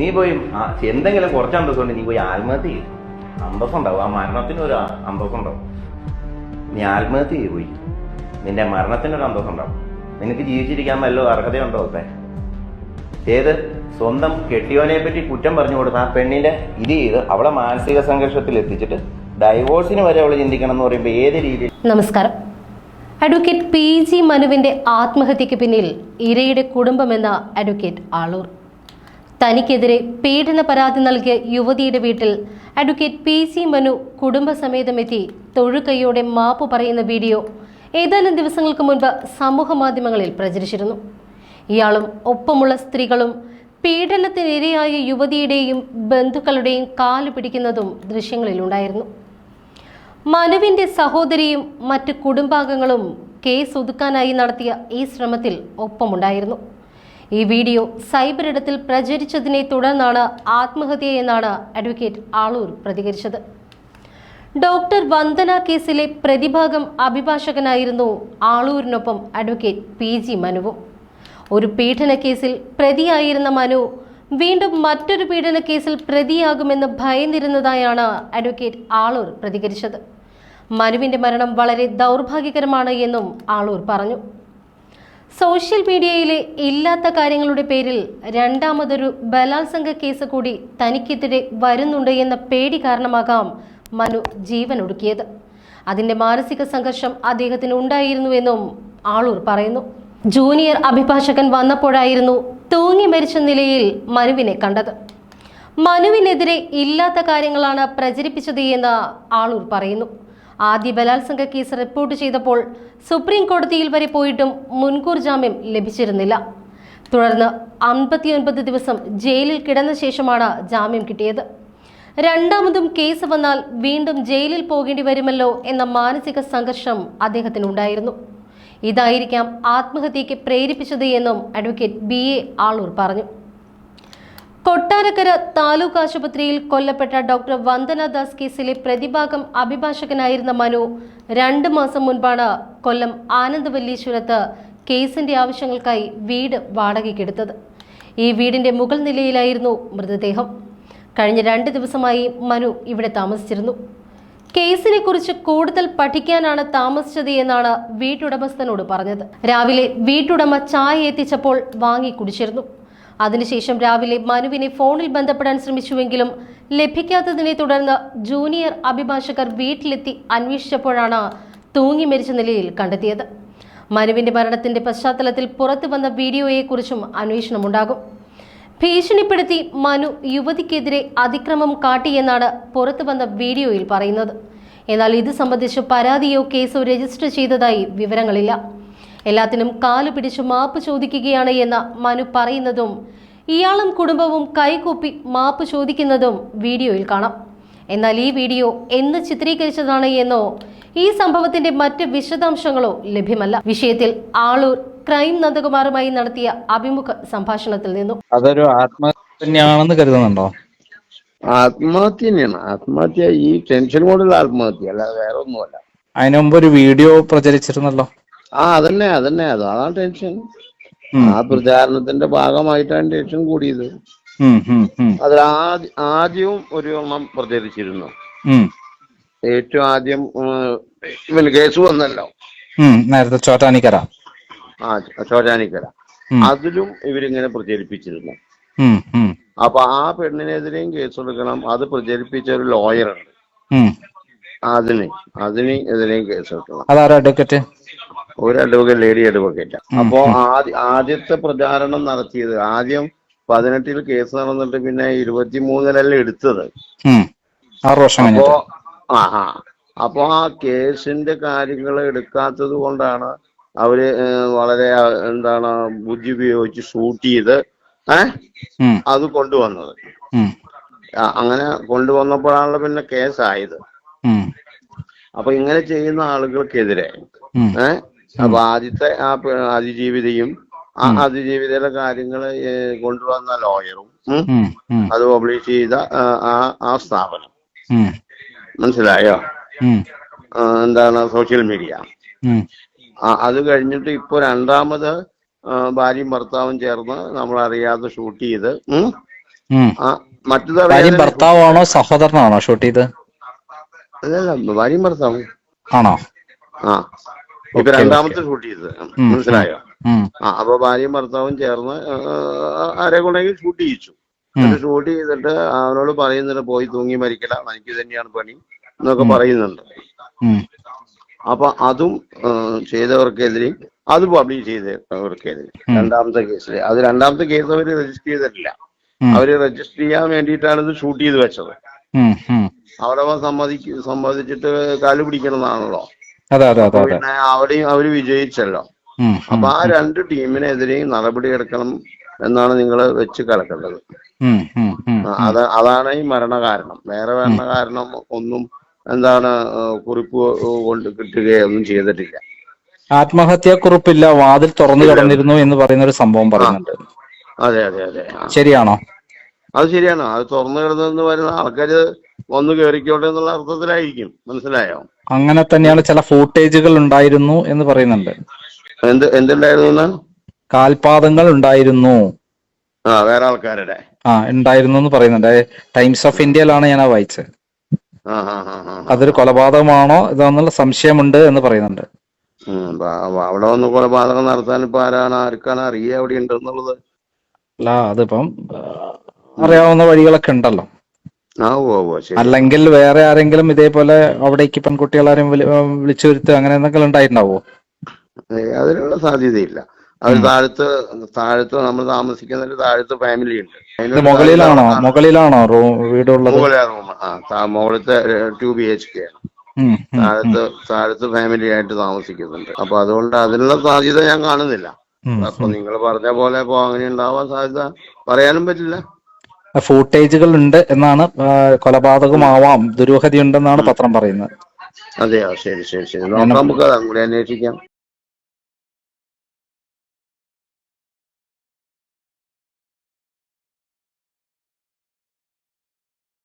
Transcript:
നീ പോയി എന്തെങ്കിലും കുറച്ച് അന്തസ്സുണ്ട് നീ പോയി ആത്മഹത്യ ചെയ്യും. അന്തസ്സുണ്ടാവും. ആ മരണത്തിന് ഒരു അന്തസ്സുണ്ടാവും. നീ ആത്മഹത്യ ചെയ്തു പോയി. നിന്റെ മരണത്തിനൊരു അന്തസ്സുണ്ടാവും. നിനക്ക് ജീവിച്ചിരിക്കാൻ വല്ല അർഹതയുണ്ടോ അപ്പേ? ഏത്? സ്വന്തം കെട്ടിയോനെ പറ്റി കുറ്റം പറഞ്ഞു കൊടുത്ത ആ പെണ്ണിന്റെ ഇത് ചെയ്ത് അവളെ മാനസിക സംഘർഷത്തിൽ എത്തിച്ചിട്ട് ഡൈവോഴ്സിന് വരെ അവൾ ചിന്തിക്കണം എന്ന് പറയുമ്പോൾ ഏത് രീതിയിൽ? നമസ്കാരം. അഡ്വക്കേറ്റ് പി ജി മനുവിന്റെ ആത്മഹത്യക്ക് പിന്നിൽ ഇരയുടെ കുടുംബമെന്ന അഡ്വക്കേറ്റ് ആളൂർ. തനിക്കെതിരെ പീഡന പരാതി നൽകിയ യുവതിയുടെ വീട്ടിൽ അഡ്വക്കേറ്റ് പി സി മനു കുടുംബസമേതമെത്തി തൊഴുകൈയോടെ മാപ്പ് പറയുന്ന വീഡിയോ ഏതാനും ദിവസങ്ങൾക്ക് മുൻപ് സമൂഹ മാധ്യമങ്ങളിൽ പ്രചരിച്ചിരുന്നു. ഇയാളും ഒപ്പമുള്ള സ്ത്രീകളും പീഡനത്തിനിരയായ യുവതിയുടെയും ബന്ധുക്കളുടെയും കാൽ പിടിക്കുന്നതും ദൃശ്യങ്ങളിലുണ്ടായിരുന്നു. മനുവിന്റെ സഹോദരിയും മറ്റ് കുടുംബാംഗങ്ങളും കേസ് ഒതുക്കാനായി നടത്തിയ ഈ ശ്രമത്തിൽ ഒപ്പമുണ്ടായിരുന്നു. ഈ വീഡിയോ സൈബർ ഇടത്തിൽ പ്രചരിച്ചതിനെ തുടർന്നാണ് ആത്മഹത്യയെന്നാണ് അഡ്വക്കേറ്റ് ആളൂർ പ്രതികരിച്ചത്. ഡോക്ടർ വന്ദന കേസിലെ പ്രതിഭാഗം അഭിഭാഷകനായിരുന്നു ആളൂരിനൊപ്പം അഡ്വക്കേറ്റ് പി ജി മനുവും. ഒരു പീഡന കേസിൽ പ്രതിയായിരുന്ന മനു വീണ്ടും മറ്റൊരു പീഡന കേസിൽ പ്രതിയാകുമെന്ന് ഭയന്നിരുന്നതായാണ് അഡ്വക്കേറ്റ് ആളൂർ പ്രതികരിച്ചത്. മനുവിന്റെ മരണം വളരെ ദൗർഭാഗ്യകരമാണ് എന്നും ആളൂർ പറഞ്ഞു. സോഷ്യൽ മീഡിയയിലെ ഇല്ലാത്ത കാര്യങ്ങളുടെ പേരിൽ രണ്ടാമതൊരു ബലാത്സംഗ കേസ് കൂടി തനിക്കെതിരെ വരുന്നുണ്ട് എന്ന പേടി കാരണമാകാം മനു ജീവൻ ഒടുക്കിയത് അതിന്റെ മാനസിക സംഘർഷം അദ്ദേഹത്തിന് ഉണ്ടായിരുന്നുവെന്നും ആളൂർ പറയുന്നു. ജൂനിയർ അഭിഭാഷകൻ വന്നപ്പോഴായിരുന്നു തൂങ്ങി മരിച്ച നിലയിൽ മനുവിനെ കണ്ടത്. മനുവിനെതിരെ ഇല്ലാത്ത കാര്യങ്ങളാണ് പ്രചരിപ്പിച്ചത് എന്ന് ആളൂർ പറയുന്നു. ആദ്യ ബലാത്സംഗ കേസ് റിപ്പോർട്ട് ചെയ്തപ്പോൾ സുപ്രീം കോടതിയിൽ വരെ പോയിട്ടും മുൻകൂർ ജാമ്യം ലഭിച്ചിരുന്നില്ല. തുടർന്ന് അമ്പത്തിയൊൻപത് ദിവസം ജയിലിൽ കിടന്ന ശേഷമാണ് ജാമ്യം കിട്ടിയത്. രണ്ടാമതും കേസ് വന്നാൽ വീണ്ടും ജയിലിൽ പോകേണ്ടി വരുമല്ലോ എന്ന മാനസിക സംഘർഷം അദ്ദേഹത്തിനുണ്ടായിരുന്നു. ഇതായിരിക്കാം ആത്മഹത്യയ്ക്ക് പ്രേരിപ്പിച്ചത് എന്നും അഡ്വക്കേറ്റ് ബി എ ആളൂർ പറഞ്ഞു. കൊട്ടാരക്കര താലൂക്ക് ആശുപത്രിയിൽ കൊല്ലപ്പെട്ട ഡോക്ടർ വന്ദനദാസ് കേസിലെ പ്രതിഭാഗം അഭിഭാഷകനായിരുന്ന മനു രണ്ട് മാസം മുൻപാണ് കൊല്ലം ആനന്ദവല്ലീശ്വരത്ത് കേസിന്റെ ആവശ്യങ്ങൾക്കായി വീട് വാടകയ്ക്കെടുത്തത്. ഈ വീടിന്റെ മുകൾ നിലയിലായിരുന്നു മൃതദേഹം. കഴിഞ്ഞ രണ്ട് ദിവസമായി മനു ഇവിടെ താമസിച്ചിരുന്നു. കേസിനെ കുറിച്ച് കൂടുതൽ പഠിക്കാനാണ് താമസിച്ചത് എന്നാണ് വീട്ടുടമസ്ഥനോട് പറഞ്ഞത്. രാവിലെ വീട്ടുടമ ചായ എത്തിച്ചപ്പോൾ വാങ്ങി കുടിച്ചിരുന്നു. അതിനുശേഷം രാവിലെ മനുവിനെ ഫോണിൽ ബന്ധപ്പെടാൻ ശ്രമിച്ചുവെങ്കിലും ലഭിക്കാത്തതിനെ തുടർന്ന് ജൂനിയർ അഭിഭാഷകർ വീട്ടിലെത്തി അന്വേഷിച്ചപ്പോഴാണ് തൂങ്ങി മരിച്ച നിലയിൽ കണ്ടെത്തിയത്. മനുവിന്റെ മരണത്തിന്റെ പശ്ചാത്തലത്തിൽ പുറത്തു വന്ന വീഡിയോയെക്കുറിച്ചും അന്വേഷണമുണ്ടാകും. ഭീഷണിപ്പെടുത്തി മനു യുവതിക്കെതിരെ അതിക്രമം കാട്ടിയെന്നാണ് പുറത്തു വന്ന വീഡിയോയിൽ പറയുന്നത്. എന്നാൽ ഇത് സംബന്ധിച്ച് പരാതിയോ കേസോ രജിസ്റ്റർ ചെയ്തതായി വിവരങ്ങളില്ല. എല്ലാത്തിനും കാലു പിടിച്ച് മാപ്പ് ചോദിക്കുകയാണ് എന്ന് മനു പറയുന്നതും ഇയാളും കുടുംബവും കൈകൂപ്പി മാപ്പ് ചോദിക്കുന്നതും വീഡിയോയിൽ കാണാം. എന്നാൽ ഈ വീഡിയോ എന്ന് ചിത്രീകരിച്ചതാണ് എന്നോ ഈ സംഭവത്തിന്റെ മറ്റ് വിശദാംശങ്ങളോ ലഭ്യമല്ല. വിഷയത്തിൽ ആളൂർ ക്രൈം നന്ദകുമാറുമായി നടത്തിയ അഭിമുഖ സംഭാഷണത്തിൽ നിന്നും. അതൊരു ആത്മഹത്യാണെന്ന് തന്നെയാണെന്ന് കരുതുന്നുണ്ടോ? ആത്മഹത്യ തന്നെയാണ് ആത്മഹത്യ ഈ ടെൻഷൻ കൊണ്ടുള്ള ആത്മഹത്യ അല്ലാതെ വേറെ ഒന്നുമല്ല അതിനുമുമ്പ് ഒരു വീഡിയോ പ്രചരിച്ചിരുന്നല്ലോ? ആ അതന്നെ അതന്നെ. അതാണ് ടെൻഷൻ ആ പ്രചാരണത്തിന്റെ ഭാഗമായിട്ടാണ് ടെൻഷൻ കൂടിയത്. അതിൽ ആദ്യ ആദ്യവും ഒരു എണ്ണം പ്രചരിച്ചിരുന്നു. ഏറ്റവും ആദ്യം ഇവന് കേസ് വന്നല്ലോ. നേരത്തെ ചോറ്റാനിക്കര. ആ ചോറ്റാനിക്കര. അതിലും ഇവരിങ്ങനെ പ്രചരിപ്പിച്ചിരുന്നു. അപ്പൊ ആ പെണ്ണിനെതിരെയും കേസ് എടുക്കണം. അത് പ്രചരിപ്പിച്ച ഒരു ലോയറുണ്ട്. അതിന് അതിന് എതിരെയും കേസ് എടുക്കണം. അതാരാ അഡ്വക്കറ്റ് ഒരു അഡ്വക്കേറ്റ് ലേഡി അഡ്വക്കേറ്റ് അപ്പോ ആദ്യ ആദ്യത്തെ പ്രചാരണം നടത്തിയത് ആദ്യം പതിനെട്ടിൽ കേസ് നടന്നിട്ട് പിന്നെ ഇരുപത്തിമൂന്നിലല്ല എടുത്തത്. അപ്പോ ആ അപ്പോ ആ കേസിന്റെ കാര്യങ്ങൾ എടുക്കാത്തത് കൊണ്ടാണ് അവർ വളരെ എന്താണ് ബുദ്ധി ഉപയോഗിച്ച് ഷൂട്ട് ചെയ്ത് ഏഹ് അത് കൊണ്ടുവന്നത്. അങ്ങനെ കൊണ്ടുവന്നപ്പോഴാണല്ലോ പിന്നെ കേസായത്. അപ്പൊ ഇങ്ങനെ ചെയ്യുന്ന ആളുകൾക്കെതിരെ ഏഹ് അപ്പൊ ആദ്യത്തെ ആ അതിജീവിതയും ആ അതിജീവിതയിലെ കാര്യങ്ങൾ കൊണ്ടുവന്ന ലോയറും അത് പബ്ലിഷ് ചെയ്ത ആ, ആ സ്ഥാപനം. മനസ്സിലായോ? എന്താണ് സോഷ്യൽ മീഡിയ? അത് കഴിഞ്ഞിട്ട് ഇപ്പൊ രണ്ടാമത് ഭാര്യയും ഭർത്താവും ചേർന്ന് നമ്മൾ അറിയാതെ ഷൂട്ട് ചെയ്ത് മറ്റു ഭാര്യയും ഭർത്താവാണോ സഹോദരനാണോ ഷൂട്ട് ചെയ്ത്? അല്ലല്ല ഭാര്യയും ഭർത്താവും. ആണോ? ആ. ഇപ്പൊ രണ്ടാമത്തെ ഷൂട്ട് ചെയ്തത്. മനസ്സിലായോ. ആ അപ്പൊ ഭാര്യയും ഭർത്താവും ചേർന്ന് ആരെ കൊണ്ടെങ്കിൽ ഷൂട്ട് ചെയ്യിച്ചു. ഷൂട്ട് ചെയ്തിട്ട് അവനോട് പറയുന്നുണ്ട് പോയി തൂങ്ങി മരിക്കല എനിക്ക് തന്നെയാണ് പണി എന്നൊക്കെ പറയുന്നുണ്ട്. അപ്പൊ അതും ചെയ്തവർക്കെതിരെ അത് പബ്ലിഷ് ചെയ്തവർക്കെതിരെ രണ്ടാമത്തെ കേസിൽ അത് രണ്ടാമത്തെ കേസ് അവർ രജിസ്റ്റർ ചെയ്തിട്ടില്ല. അവർ രജിസ്റ്റർ ചെയ്യാൻ വേണ്ടിയിട്ടാണ് ഇത് ഷൂട്ട് ചെയ്ത് വെച്ചത്. അവിടെ സമ്മതിക്ക് സമ്മതിച്ചിട്ട് കാൽ പിടിക്കണമെന്നാണല്ലോ. അതെ അതെ അതെ അപ്പൊ പിന്നെ അവിടെയും അവർ വിജയിച്ചല്ലോ. അപ്പൊ ആ രണ്ട് ടീമിനെതിരെയും നടപടി എടുക്കണം എന്നാണ് നിങ്ങൾ വെച്ച് കിടക്കേണ്ടത് അത് അതാണ് ഈ മരണകാരണം. വേറെ മരണകാരണം ഒന്നും എന്താണ് കുറിപ്പ് കൊണ്ട് കിട്ടുകയോ ഒന്നും ചെയ്തിട്ടില്ല ആത്മഹത്യാക്കുറിപ്പില്ല വാതിൽ തുറന്നു കിടന്നിരുന്നു എന്ന് പറയുന്ന ഒരു സംഭവം പറയുന്നുണ്ട്. അതെ അതെ അതെ ശരിയാണോ? അത് ശരിയാണ്. അത് തുറന്നു കിടന്നെന്ന് വരുന്ന ആൾക്കാര് വന്നു കയറിക്കോട്ടെ എന്നുള്ള അർത്ഥത്തിലായിരിക്കും. മനസ്സിലായോ? അങ്ങനെ തന്നെയാണ് ചില ഫൂട്ടേജുകൾ ഉണ്ടായിരുന്നു എന്ന് പറയുന്നുണ്ട്. എന്ത് എന്തുണ്ടായിരുന്നു കാൽപാദങ്ങൾ ഉണ്ടായിരുന്നു. ആ വേറെ ആൾക്കാരുടെ. ആ ഉണ്ടായിരുന്നു എന്ന് പറയുന്നുണ്ട്. ടൈംസ് ഓഫ് ഇന്ത്യയിലാണ് ഞാൻ വായിച്ചത്. അതൊരു കൊലപാതകമാണോ ഇതാന്നുള്ള സംശയമുണ്ട് എന്ന് പറയുന്നുണ്ട്. അവിടെ വന്ന് കൊലപാതകം നടത്താൻ ഇപ്പൊ ആരാണ് ആർക്കാണ് അറിയുക അവിടെ ഉണ്ട് എന്നുള്ളത്? അല്ല അതിപ്പം അറിയാവുന്ന വഴികളൊക്കെ ഉണ്ടല്ലോ. അല്ലെങ്കിൽ വേറെ ആരെങ്കിലും ഇതേപോലെ അവിടേക്ക് പെൺകുട്ടികളാരും വിളിച്ചു വരുത്തുക അങ്ങനെ എന്തെങ്കിലും ഉണ്ടായിട്ടുണ്ടാവോ? അതിനുള്ള സാധ്യതയില്ല. അത് താഴത്ത് താഴത്ത് നമ്മൾ താമസിക്കുന്നതിന് താഴത്ത് ഫാമിലി ഉണ്ട്. മുകളിലാണോ? മുകളിലാണോ റൂം വീടുള്ളത്? മുകളിലത്തെ ടു ബി എച്ച് കെ ആണ്. താഴത്ത് താഴത്ത് ഫാമിലി ആയിട്ട് താമസിക്കുന്നുണ്ട്. അപ്പൊ അതുകൊണ്ട് അതിനുള്ള സാധ്യത ഞാൻ കാണുന്നില്ല. അപ്പൊ നിങ്ങൾ പറഞ്ഞ പോലെ ഇപ്പൊ അങ്ങനെ ഉണ്ടാവാൻ സാധ്യത പറയാനും പറ്റില്ല. ഫൂട്ടേജുകൾ ഉണ്ട് എന്നാണ് കൊലപാതകമാവാം ദുരൂഹതയുണ്ടെന്നാണ് പത്രം പറയുന്നത്. അതെയോ? ശരി ശരി ശരി. നോക്കാം നമുക്ക് അന്വേഷിക്കാം.